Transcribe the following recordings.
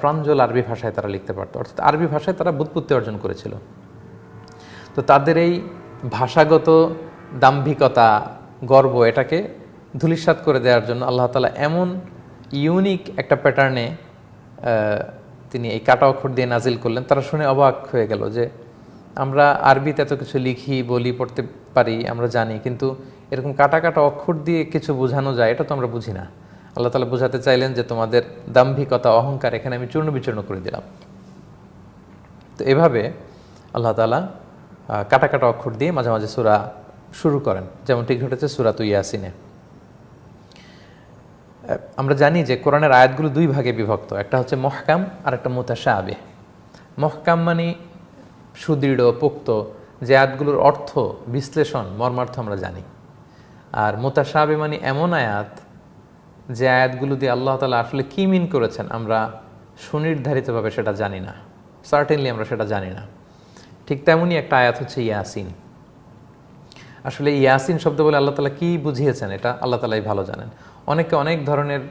প্রাঞ্জল আরবি ভাষায় তারা লিখতে পারত। অর্থাৎ আরবি ভাষায় তারা বুৎপত্তি অর্জন করেছিল। তো তাদের এই ভাষাগত দাম্ভিকতা, গর্ব এটাকে ধূলিসাৎ করে দেওয়ার জন্য আল্লাহ তালা এমন ইউনিক একটা প্যাটার্নে তিনি এই কাটা অক্ষর দিয়ে নাজিল করলেন। তারা শুনে অবাক হয়ে গেল যে আমরা আরবিতে এত কিছু লিখি, বলি, পড়তে পারি, আমরা জানি, কিন্তু এরকম কাটা কাটা অক্ষর দিয়ে কিছু বোঝানো যায়, এটা তো আমরা বুঝি না। আল্লাহ তালা বোঝাতে চাইলেন যে তোমাদের দাম্ভিকতা, অহংকার এখানে আমি চূর্ণ বিচূর্ণ করে দিলাম। তো এভাবে আল্লাহ তালা কাটা কাটা অক্ষর দিয়ে মাঝে মাঝে সুরা শুরু করেন, যেমনটি ঘটেছে সুরা তু ইয়াসিনে আমরা জানি যে কোরআনের আয়াতগুলো দুই ভাগে বিভক্ত, একটা হচ্ছে মহকাম, আর একটা মোতাশা আবে মহকাম মানে সুদৃঢ়, পোক্ত, যে আয়াতগুলোর অর্থ বিশ্লেষণ, মর্মার্থ আমরা জানি। আর মোতাশা আবে মানে এমন আয়াত যে আয়াতগুলো দিয়ে আল্লাহ তালা আসলে কী মিন করেছেন, আমরা সুনির্ধারিতভাবে সেটা জানি না। সার্টেনলি আমরা সেটা জানি না। ঠিক তেমনই একটা আয়াত হচ্ছে ইয়াসিন। আসলে ইয়াসিন শব্দ বলে আল্লাহ তালা কি বুঝিয়েছেন, এটা আল্লাহ তালাই ভালো জানেন। অনেকে অনেক ধরনের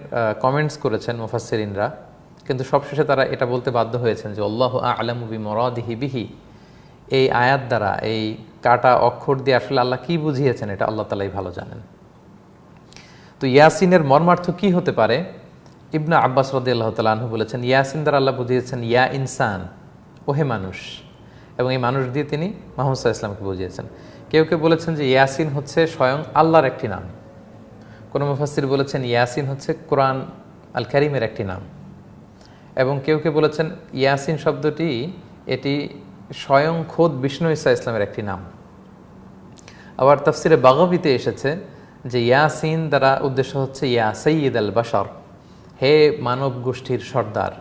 কমেন্টস করেছেন মুফাসসিরিনরা, কিন্তু সবশেষে তারা এটা বলতে বাধ্য হয়েছেন যে, আল্লাহ আলামু বি মরাদিহি বিহি। এই আয়াত দ্বারা, এই কাটা অক্ষর দিয়ে আসলে আল্লাহ কী বুঝিয়েছেন, এটা আল্লাহ তালাই ভালো জানেন। তো ইয়াসিনের মর্মার্থ কি হতে পারে? ইবনা আব্বাস রদি আল্লাহ তালু বলেছেন, ইয়াসিন দ্বারা আল্লাহ বুঝিয়েছেন, ইয়া ইনসান, ওহে মানুষ। এবং এই মানুষ দিয়ে তিনি মাহমুদ ইসলামকে বুঝিয়েছেন। কেউ কেউ বলেছেন যে ইয়াসিন হচ্ছে স্বয়ং আল্লাহর একটি নাম। কোনো মুফাসির বলেছেন, ইয়াসিন হচ্ছে কোরআন আল কারিমের একটি নাম। এবং কেউ কেউ বলেছেন, ইয়াসিন শব্দটি, এটি স্বয়ং খোদ বিষ্ণু ইসা ইসলামের একটি নাম। আবার তাফসিরে বাগবিতে এসেছে যে ইয়াসিন দ্বারা উদ্দেশ্য হচ্ছে ইয়া সৈয়দ আল বাশর। হে মানব গোষ্ঠীর সর্দার,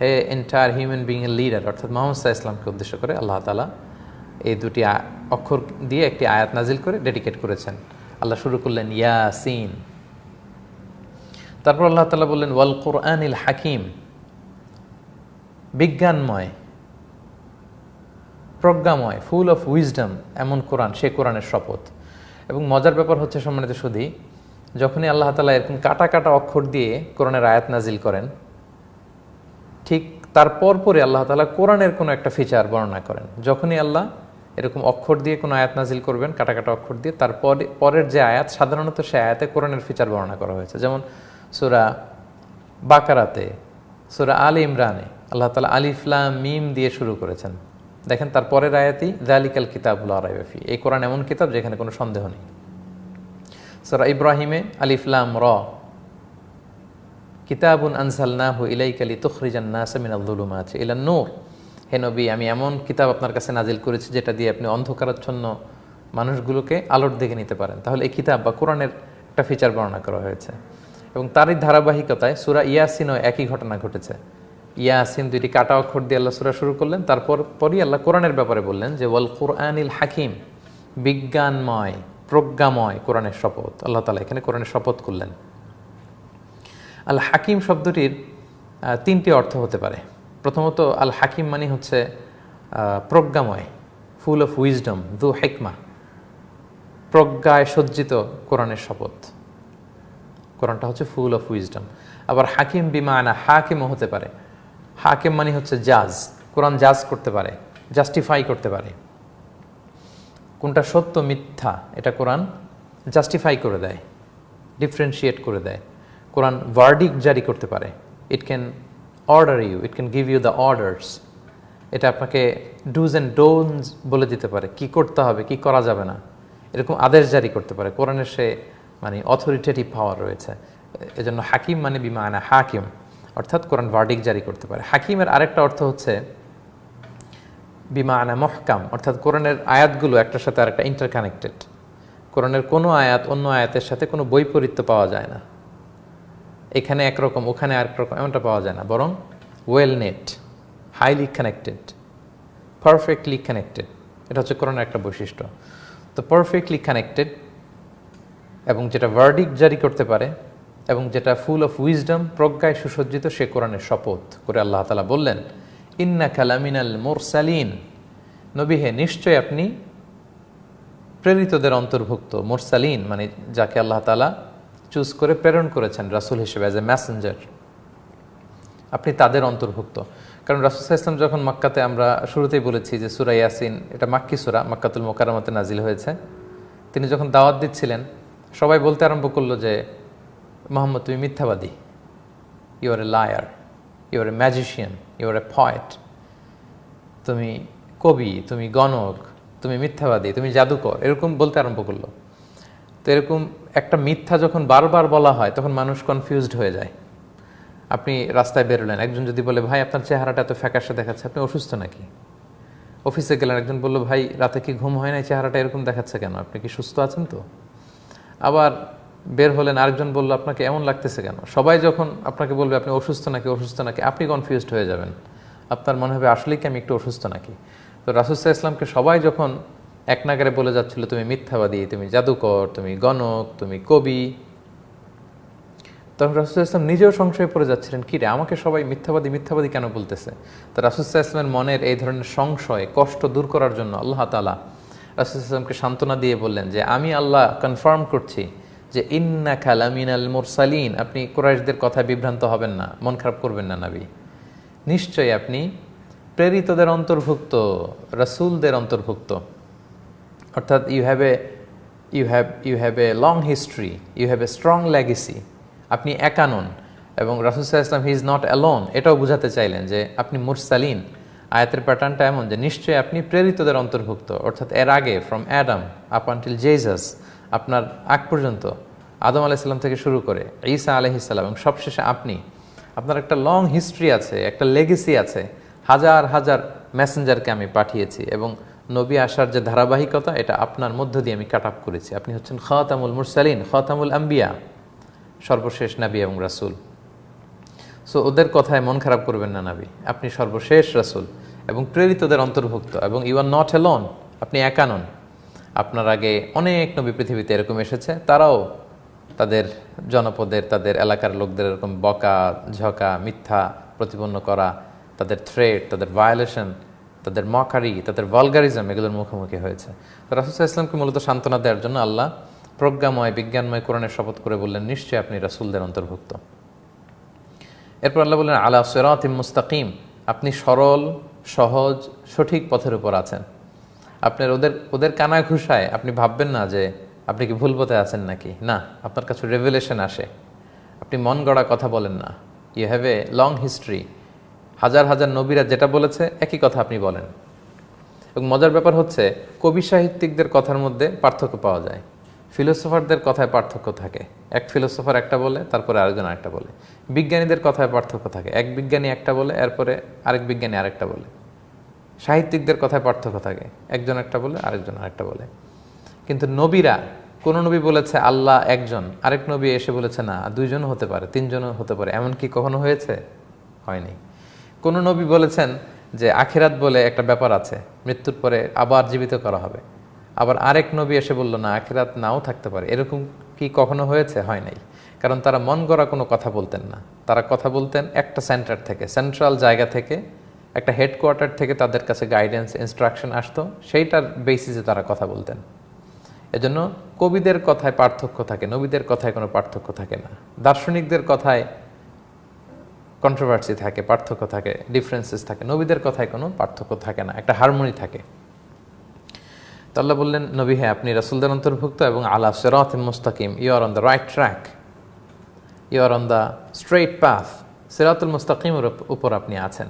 হে এন্টায়ার হিউম্যান বিং এর লিডার অর্থাৎ মোহাম্মদ সাহা ইসলামকে উদ্দেশ্য করে আল্লাহ তালা এই দুটি অক্ষর দিয়ে একটি আয়াত নাজিল করে ডেডিকেট করেছেন। আল্লাহ শুরু করলেন ইয়াসিন। তারপর আল্লাহ তালা বললেন, ওয়াল কোরআনিল হাকিম, বিজ্ঞানময়, প্রজ্ঞাময় ফুল অফ উইজডম এমন কোরআন, সে কোরআনের শপথ। এবং মজার ব্যাপার হচ্ছে সম্মানিত সুধী, যখনই আল্লাহ তালা এরকম কাটা কাটা অক্ষর দিয়ে কোরআনের আয়াত নাজিল করেন, ঠিক তারপর পরে আল্লাহ তালা কোরআনের কোনো একটা ফিচার বর্ণনা করেন। যখনই আল্লাহ এরকম অক্ষর দিয়ে কোনো আয়াত নাজিল করবেন, কাটা কাটা অক্ষর দিয়ে তারপর পরের যে আয়াত, সাধারণত সে আয়াতে কোরআনের ফিচার বর্ণনা করা হয়েছে। যেমন সুরা বাকারাতে, সুরা আল ইমরানে, আল্লাহ তালা আলিফলাম মিম দিয়ে শুরু করেছেন। দেখেন তারপরের আয়াতি, দালিকাল কিতাবুল আরাইফি এই কোরআন এমন কিতাব যেখানে কোনো সন্দেহ নেই। সুরা ইব্রাহিমে আলিফলাম র, কিতাবুন আনসাল আনসালনাহু ইলাইকালি তুখরিজান নাস মিনাল যুলুমাত ইলা নূর হে নবী, আমি এমন কিতাব আপনার কাছে নাজিল করেছি যেটা দিয়ে আপনি অন্ধকারাচ্ছন্ন মানুষগুলোকে আলোর দিকে নিতে পারেন তাহলে এই কিতাব বা কোরআনের একটা ফিচার বর্ণনা করা হয়েছে। এবং তারই ধারাবাহিকতায় সুরা ইয়াসিনও একই ঘটনা ঘটেছে। ইয়াসিন দুইটি কাটা অক্ষর দিয়ে আল্লাহ সুরা শুরু করলেন, তারপর পরই আল্লাহ কোরআনের ব্যাপারে বললেন যে, ওয়াল কোরআনিল হাকিম, বিজ্ঞানময়, প্রজ্ঞাময় কোরআনের শপথ। আল্লাহ তালা এখানে কোরআনের শপথ করলেন। আল হাকিম শব্দটির তিনটি অর্থ হতে পারে। প্রথমত, আল হাকিম মানে হচ্ছে প্রজ্ঞাময় ফুল অফ উইজডম দু হেকমা, প্রজ্ঞায় সজ্জিত কোরআনের শপথ। কোরআনটা হচ্ছে ফুল অফ উইজডম আবার হাকিম বিমানা, হাকিমও হতে পারে। হাকিম মানে হচ্ছে জাজ। কোরআন জাজ করতে পারে জাস্টিফাই করতে পারে। কোনটা সত্য, মিথ্যা, এটা কোরআন জাস্টিফাই করে দেয় ডিফারেন্সিয়েট করে দেয়। কোরআন ভার্ডিক জারি করতে পারে। It can order you it can give you the orders এটা আপনাকে ডুজ অ্যান্ড ডোনস বলে দিতে পারে। কি করতে হবে, কি করা যাবে না। এরকম আদেশ জারি করতে পারে। কোরআনের সে মানে অথরিটেটিভ পাওয়ার রয়েছে। এজন্য হাকিম মানে বিমানা হাকিম। অর্থাৎ কোরআন ভার্ডিক জারি করতে পারে। হাকিমের আরেকটা অর্থ হচ্ছে বিমানা মহকাম, অর্থাৎ কোরআনের আয়াতগুলো একটার সাথে আরেকটা ইন্টারকানেক্টেড কোরআনের কোনো আয়াত অন্য আয়াতের সাথে কোনো বৈপরীত্য পাওয়া যায় না। এখানে একরকম, ওখানে আরেক রকম, এমনটা পাওয়া যায় না। বরং well knit highly connected perfectly connected এটা হচ্ছে কোরআনের একটা বৈশিষ্ট্য। তো পারফেক্টলি কানেক্টেড এবং যেটা ভার্ডিক জারি করতে পারে এবং যেটা ফুল অফ উইজডম, প্রজ্ঞায় সুসজ্জিত সে কোরআনের শপথ করে আল্লাহ তালা বললেন ইন্না কালামিনাল মোরসালিন। নবী, হে নিশ্চয় আপনি প্রেরিতদের অন্তর্ভুক্ত মোরসালিন মানে যাকে আল্লাহ তালা চুজ করে প্রেরণ করেছেন রাসুল হিসেবে অ্যাজ এ ম্যাসেঞ্জার আপনি তাদের অন্তর্ভুক্ত। কারণ রাসুসাহ ইসলাম যখন মাক্কাতে আমরা শুরুতেই বলেছি যে সুরা ইয়াসিন, এটা মাক্কি সুরা, মাক্কাতুল মোকারামাতে নাজিল হয়েছে, তিনি যখন দাওয়াত দিচ্ছিলেন, সবাই বলতে আরম্ভ করল যে মোহাম্মদ তুমি মিথ্যাবাদী। You are a liar you are a magician you are a poet তুমি কবি, তুমি গণক, তুমি মিথ্যাবাদী, তুমি জাদুকর। এরকম বলতে আরম্ভ করল। তো এরকম একটা মিথ্যা যখন বারবার বলা হয়, তখন মানুষ কনফিউজড হয়ে যায়। আপনি রাস্তায় বেরোলেন, একজন যদি বলে, ভাই, আপনার চেহারাটা এত ফ্যাকাশে দেখাচ্ছে, আপনি অসুস্থ নাকি? অফিসে গেলেন, একজন বলল, ভাই, রাতে কি ঘুম হয় না চেহারাটা এরকম দেখাচ্ছে কেন? আপনি কি সুস্থ আছেন তো? আবার বের হলেন, আরেকজন বলল, আপনাকে এমন লাগতেছে কেন? সবাই যখন আপনাকে বলবে, আপনি অসুস্থ নাকি অসুস্থ নাকি? আপনি কনফিউজড হয়ে যাবেন। আপনার মনে হবে, আসলেই কি আমি একটু অসুস্থ নাকি? তো রাসুসাহ ইসলামকে সবাই যখন এক নাগারে বলে যাচ্ছিল, তুমি মিথ্যাবাদী, তুমি জাদুকর, তুমি গণক, তুমি কবি, তখন রাসুসাহ ইসলাম নিজেও সংশয়ে পড়ে যাচ্ছিলেন, কি রে, আমাকে সবাই মিথ্যাবাদী মিথ্যাবাদী কেন বলতেছে? তো রাসুসাহ ইসলামের মনের এই ধরনের সংশয়, কষ্ট দূর করার জন্য আল্লাহ তালা রাসুল ইসলামকে সান্ত্বনা দিয়ে বললেন যে, আমি আল্লাহ কনফার্ম করছি যে ইন্না খালামিনাল মুরসালিন, আপনি কোরাইশদের কথায় বিভ্রান্ত হবেন না, মন খারাপ করবেন না নাবি। নিশ্চয়ই আপনি প্রেরিতদের অন্তর্ভুক্ত, রাসুলদের অন্তর্ভুক্ত। অর্থাৎ you have a you have you have a long history you have a strong legacy আপনি একানন এবং রাসুসাহ ইসলাম হি ইজ নট অ্যালোন এটাও বুঝাতে চাইলেন যে আপনি মুরসালিন। আয়াতের প্যাটার্নটা এমন যে নিশ্চয়ই আপনি প্রেরিতদের অন্তর্ভুক্ত। অর্থাৎ এর আগে from Adam up until Jesus আপনার আগ পর্যন্ত আদম আলাইসাল্লাম থেকে শুরু করে ঈসা আলহিসাল্লাম এবং সবশেষে আপনি, আপনার একটা লং হিস্ট্রি আছে, একটা লেগেসি আছে, হাজার হাজার মেসেঞ্জারকে আমি পাঠিয়েছি এবং নবী আসার যে ধারাবাহিকতা, এটা আপনার মধ্য দিয়ে আমি কাট আপ করেছি। আপনি হচ্ছেন খাতামুল মুরসালিন, খাতামুল আম্বিয়া, সর্বশেষ নাবি এবং রাসুল। সো ওদের কথায় মন খারাপ করবেন না নাবি, আপনি সর্বশেষ রাসুল এবং প্রেরিতদের অন্তর্ভুক্ত এবং ইউ আর নট এলন আপনি একা নন। আপনার আগে অনেক নবী পৃথিবীতে এরকম এসেছে, তারাও তাদের জনপদের, তাদের এলাকার লোকদের এরকম বকা, ঝকা, মিথ্যা প্রতিপন্ন করা, তাদের থ্রেট তাদের ভায়োলেশন তাদের মকারি তাদের ভলগারিজম এগুলোর মুখোমুখি হয়েছে। তো রাসুল ইসলামকে মূলত সান্ত্বনা দেওয়ার জন্য আল্লাহ প্রজ্ঞাময়, বিজ্ঞানময় কোরআনের শপথ করে বললেন, নিশ্চয়ই আপনি রাসুলদের অন্তর্ভুক্ত। এরপর আল্লাহ বললেন, আলা সেরাত মুস্তাকিম, আপনি সরল, সহজ, সঠিক পথের উপর আছেন। আপনার ওদের ওদের কানা ঘুষায় আপনি ভাববেন না যে আপনি কি ভুল পথে আছেন নাকি? না, আপনার কাছে রেভেলেশন আসে। আপনি মন গড়া কথা বলেন না। You have a long history হাজার হাজার নবীরা যেটা বলেছে, একই কথা আপনি বলেন। এবং মজার ব্যাপার হচ্ছে, কবি সাহিত্যিকদের কথার মধ্যে পার্থক্য পাওয়া যায়। ফিলোসোফারদের কথায় পার্থক্য থাকে। এক ফিলোসোফার একটা বলে, তারপরে আরেকজন আরেকটা বলে। বিজ্ঞানীদের কথায় পার্থক্য থাকে। এক বিজ্ঞানী একটা বলে, এরপরে আরেক বিজ্ঞানী আরেকটা বলে। সাহিত্যিকদের কথায় পার্থক্য থাকে। একজন একটা বলে, আরেকজন আরেকটা বলে। কিন্তু নবীরা, কোন নবী বলেছে আল্লাহ একজন, আরেক নবী এসে বলেছে না দুইজনও হতে পারে, তিনজনও হতে পারে। এমন কি কখনো হয়েছে? হয়নি। কোন নবী বলেছেন যে আখিরাত বলে একটা ব্যাপার আছে, মৃত্যুর পরে আবার জীবিত করা হবে। আবার আরেক নবী এসে বলল, না, আখিরাত নাও থাকতে পারে। এরকম কি কখনো হয়েছে? হয় নাই। কারণ তারা মন গড়া কোনো কথা বলতেন না। তারা কথা বলতেন একটা সেন্টার থেকে সেন্ট্রাল জায়গা থেকে একটা হেডকোয়ার্টার থেকে তাদের কাছে গাইডেন্স ইনস্ট্রাকশন আসতো, সেইটার বেসিসে তারা কথা বলতেন। এজন্য কবিদের কথায় পার্থক্য থাকে, নবীদের কথায় কোনো পার্থক্য থাকে না। দার্শনিকদের কথায় কন্ট্রোভার্সি থাকে, পার্থক্য থাকে ডিফারেন্সেস থাকে, নবীদের কথায় কোনো পার্থক্য থাকে না, একটা হারমোনি থাকে। তো আল্লাহ বললেন, নবী হ্যাঁ আপনি রাসুলদের অন্তর্ভুক্ত এবং আল্লাহ সেরাত মুস্তাকিম you are on the right track you are on the straight path সেরাতুল মুস্তাকিমের উপর আপনি আছেন।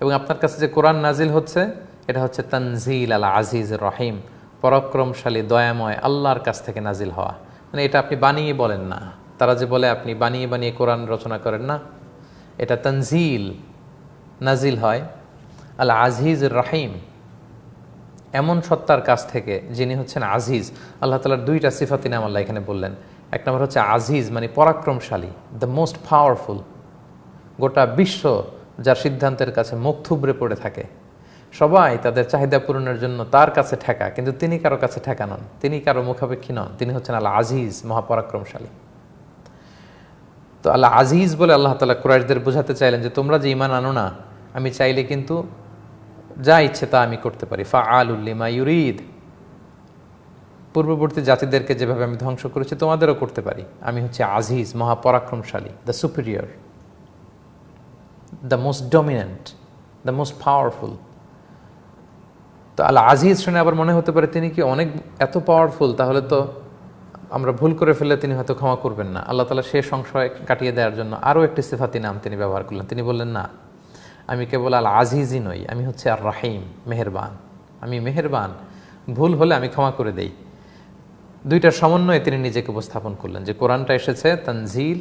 এবং আপনার কাছে যে কোরআন নাজিল হচ্ছে, এটা হচ্ছে তানজিল আল আজিজ রহিম, পরাক্রমশালী, দয়াময়, আল্লাহর কাছ থেকে নাজিল হওয়া। মানে এটা আপনি বানিয়ে বলেন না। তারা যে বলে আপনি বানিয়ে বানিয়ে কোরআন রচনা করেন না। এটা তানজিল, নাজিল হয় আল আজিজ রাহিম। এমন সত্তার কাছ থেকে যিনি হচ্ছেন আজিজ, আল্লাহ তালার দুইটা সিফাতি নাম আল্লাহ এখানে বললেন। এক নম্বর হচ্ছে আজিজ মানে পরাক্রমশালী দ্য মোস্ট পাওয়ারফুল গোটা বিশ্ব যার সিদ্ধান্তের কাছে মুখ থুবড়ে পড়ে থাকে। সবাই তাদের চাহিদা পূরণের জন্য তার কাছে ঠেকা, কিন্তু তিনি কারও কাছে ঠেকা নন। তিনি কারও মুখাপেক্ষী নন। তিনি হচ্ছেন আল্লাহ আজিজ মহাপরাক্রমশালী। তো আল্লাহ আজিজ বলে আল্লাহ তালা কুরাইশদের বোঝাতে চাইলেন যে, তোমরা যে ইমান আনো না, আমি চাইলে কিন্তু যা ইচ্ছে তা আমি করতে পারি। ফা আল উল্লিমা ইউরিদ। পূর্ববর্তী জাতিদেরকে যেভাবে আমি ধ্বংস করেছি, তোমাদেরও করতে পারি। আমি হচ্ছে আজিজ, মহাপরাক্রমশালী, the superior. The most dominant the most powerful তো আল আজিজ শুনে আবার মনে হতে পারে তিনি কি অনেক এত পাওয়ারফুল তাহলে তো আমরা ভুল করে ফেললে তিনি হয়তো ক্ষমা করবেন না। আল্লাহ তালা সে সংশয় কাটিয়ে দেওয়ার জন্য আরও একটি সিফাতি নাম তিনি ব্যবহার করলেন। তিনি বললেন, না, আমি কেবল আল আজিজই নই, আমি হচ্ছে আর রাহিম, মেহেরবান। আমি মেহেরবান, ভুল হলে আমি ক্ষমা করে দেই। দুইটার সমন্বয়ে তিনি নিজেকে উপস্থাপন করলেন যে কোরআনটা এসেছে, তানজিল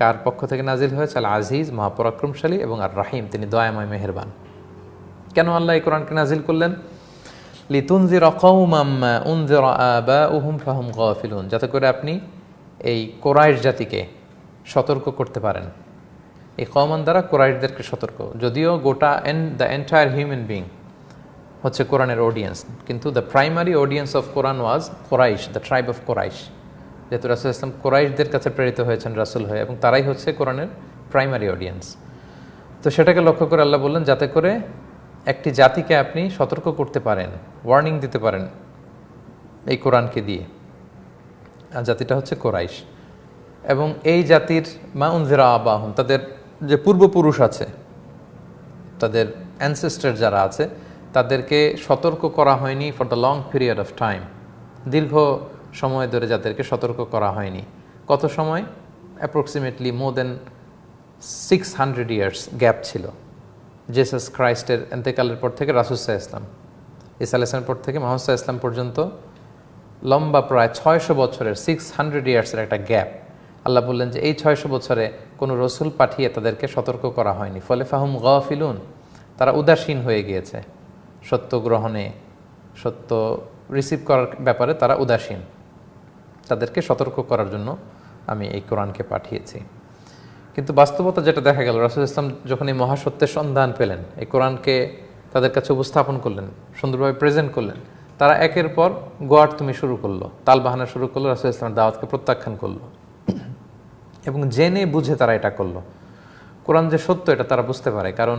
কার পক্ষ থেকে নাজিল হয়েছে? আল আজিজ মহাপরাক্রমশালী এবং আর রাহিম তিনি দয়াময় মেহেরবান। কেন আল্লাহ এই কোরআনকে নাজিল করলেন? লিতুনজির কৌমাম উনজির আবাউহুম ফাহুম গাফিলুন, যাতে করে আপনি এই কোরাইশ জাতিকে সতর্ক করতে পারেন। এই কমান দ্বারা কোরাইশদেরকে সতর্ক। যদিও গোটা an, the entire human being হচ্ছে কোরআনের অডিয়েন্স, কিন্তু the primary audience of Quran was Quraysh, the tribe of Quraysh. যেহেতু রাসুল ইসলাম কোরাইশদের কাছে প্রেরিত হয়েছেন রাসুল হয়ে এবং তারাই হচ্ছে কোরআনের প্রাইমারি অডিয়েন্স। তো সেটাকে লক্ষ্য করে আল্লাহ বললেন, যাতে করে একটি জাতিকে আপনি সতর্ক করতে পারেন ওয়ার্নিং দিতে পারেন এই কোরআনকে দিয়ে। আর জাতিটা হচ্ছে কোরাইশ। এবং এই জাতির মা উনজিরা আবাহন তাদের যে পূর্বপুরুষ আছে, তাদের অ্যানসেস্টার যারা আছে, তাদেরকে সতর্ক করা হয়নি for the long period of time দীর্ঘ সময় ধরে যাদেরকে সতর্ক করা হয়নি। কত সময়? Approximately more than six hundred years gap ছিল। জেসাস ক্রাইস্টের এন্তেকালের পর থেকে রাসুসাহ ইসলাম ইসা আলাইসলামের পর থেকে মোহাম্মদ ইসলাম পর্যন্ত লম্বা প্রায় ছয়শো বছরের সিক্স হান্ড্রেড ইয়ার্সের একটা গ্যাপ আল্লাহ বললেন যে এই ছয়শো বছরে কোনো রসুল পাঠিয়ে তাদেরকে সতর্ক করা হয়নি। ফলে ফাহুম গফিলুন, তারা উদাসীন হয়ে গিয়েছে। সত্য গ্রহণে, সত্য রিসিভ করার ব্যাপারে তারা উদাসীন। তাদেরকে সতর্ক করার জন্য আমি এই কোরআনকে পাঠিয়েছি। কিন্তু বাস্তবতা যেটা দেখা গেল, রাসুল ইসলাম যখন এই মহাসত্যের সন্ধান পেলেন, এই কোরআনকে তাদের কাছে উপস্থাপন করলেন, সুন্দরভাবে প্রেজেন্ট করলেন, তারা একের পর গোয়ার তুমি শুরু করল তাল বাহানা শুরু করল, রাসুল ইসলামের দাওয়াতকে প্রত্যাখ্যান করল। এবং জেনে বুঝে তারা এটা করল। কোরআন যে সত্য, এটা তারা বুঝতে পারে, কারণ